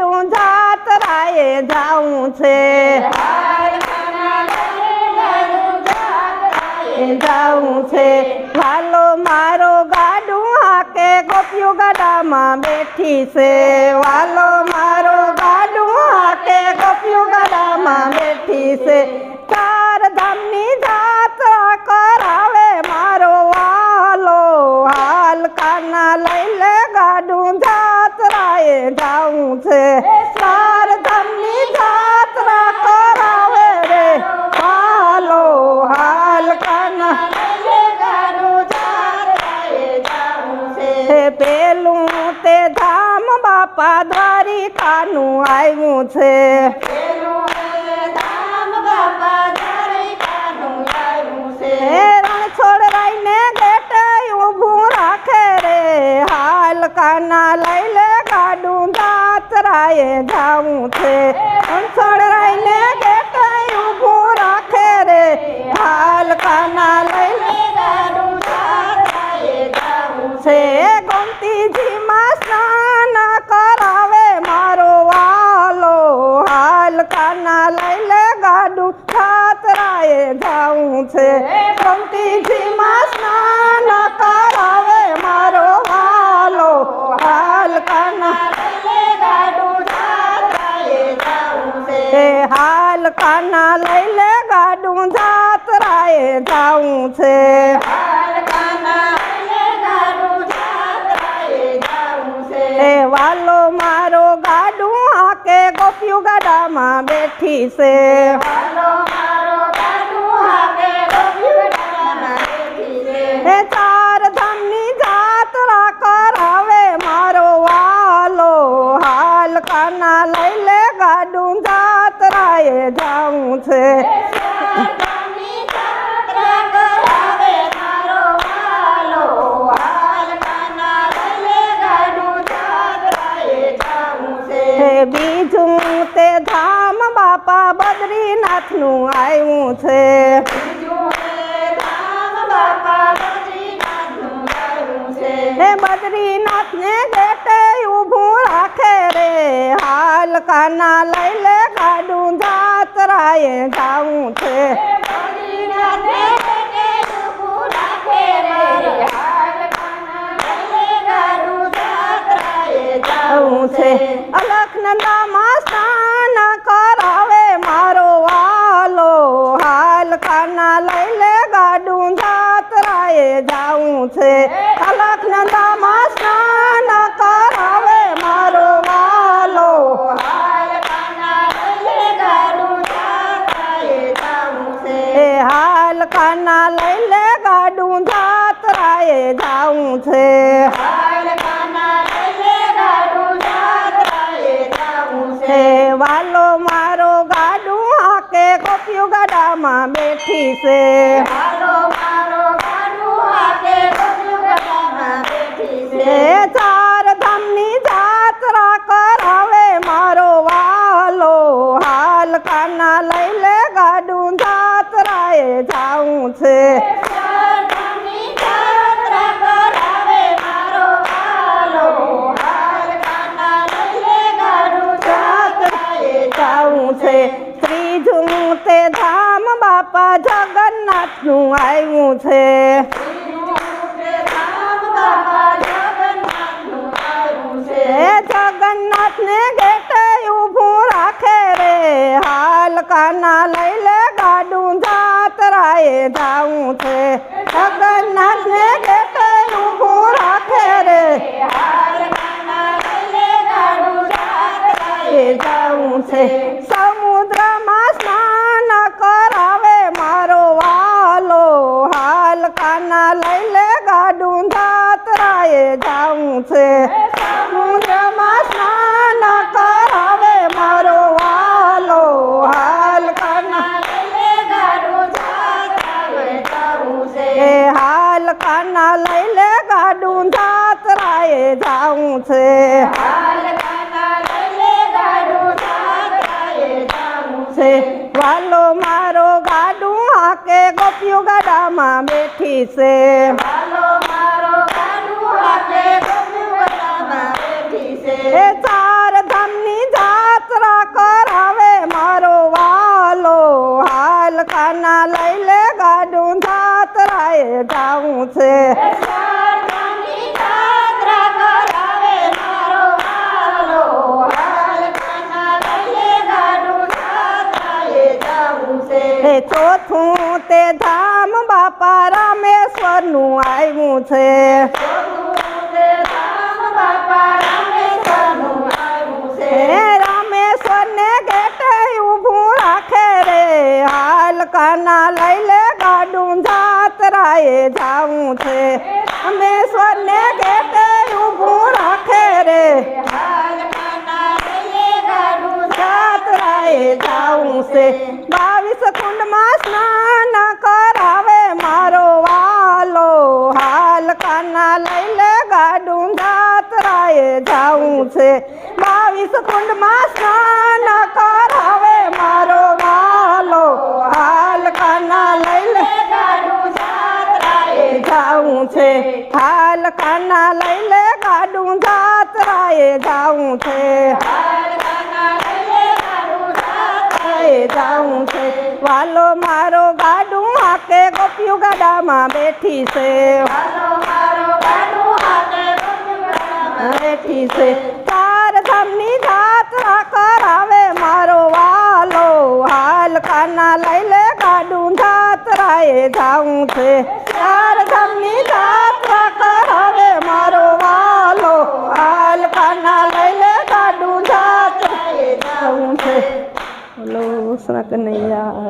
ગાડું જાતરાએ જાવું છે. જાવું છે. વાલો મારો ગાડું હાકે ગોપિયું ગાડામાં બેઠી છે. વાલો મારો ગાડું હાકે ગોપિયું ગાડામાં બેઠી છે. ચાર ધામની જાત્રા કરાવે મારો વાલો. હાલ કાના લઈ લે ગાડું જાત્રાએ જાવું છે. ધામ બાપા દ્વારિકાનું આવ્યું છે. હે રણછોડ રાઈને ગેટે ઊભું રાખે હાલ કાના લઈ લે ગાડું દાતરાએ જાવું છે. રણછોડ રાઈને ગેટે ખાતરાએ છે. છે માં સ્નાન કરાવે મારો વાલો. હાલ કાના એ હાલ કાના લઈ લે ગાડું જાતરાએ જાઉં છે. એ વાલો મારો ગાડું હાકે ગોપિયું ગાડામાં બેઠી છે. બદ્રીનાથનું આવ્યું છે. હે બદ્રીનાથ ને બેટે ઊભું રાખે રે. હાલ કાના લઈ લે ગાડું જાતરાએ જાવું છે. છે. અલખનંદામાં સ્નાન વાલો મારો ગાડું હાકે કોપિયું ગાડામાં બેઠી છે. હે જગન્નાથનું આવ્યું છે. જગન્નાથ ને ગેટે ઊભું રાખે રે. હાલ કાના લઈ લે ગાડું, જાતરાએ જાવું છે. જગન્નાથ ને ગેટે ઊભું રાખે રે. જાવું છે. સમુદ્રમાં સ્નાન કરાવે જાવું છે સમુદ્રમાં સ્નાન કરાવે મારો વાલો. હાલ એ હાલ કાના લઈ લે ગાડું જાતરાએ જાઉં છે. છે. વાલો મારો ગાડું હાકે ગોપિયું ગાડામાં બેઠી છે. છે. એ ચોથું તે ધામ બાપા રામેશ્વરનું આવ્યું છે. રામેશ્વર ને ગેટે ઊભું રાખે રે. હાલ કાના લઈ લે જાત્રાએ જાવું છે. રામેશ્વર ને કેતે ઊભું રાખે રે. જાત્રાએ જાવું છે. બાવીસ કુંડમાં સ્નાન કરાવે મારો વાલો. હાલ કાના લઈ લે ગાડું. જાત્રાએ જાવું છે. બાવીસ કુંડમાં સ્નાન કરાવે મારો વાલો. કાના લઈ લે ગાડું જાત્રાએ જાઉં છે. જાઉં છે. વાલો મારો ગાડું હાકે ગોપિયું ગાડામાં બેઠી છે. બેઠી છે. ચાર ધામની જાત્રા કરાવે મારો વાલો. હાલ કાના લઈ લે ગાડું જાત્રાએ જાઉં છે. કનૈયા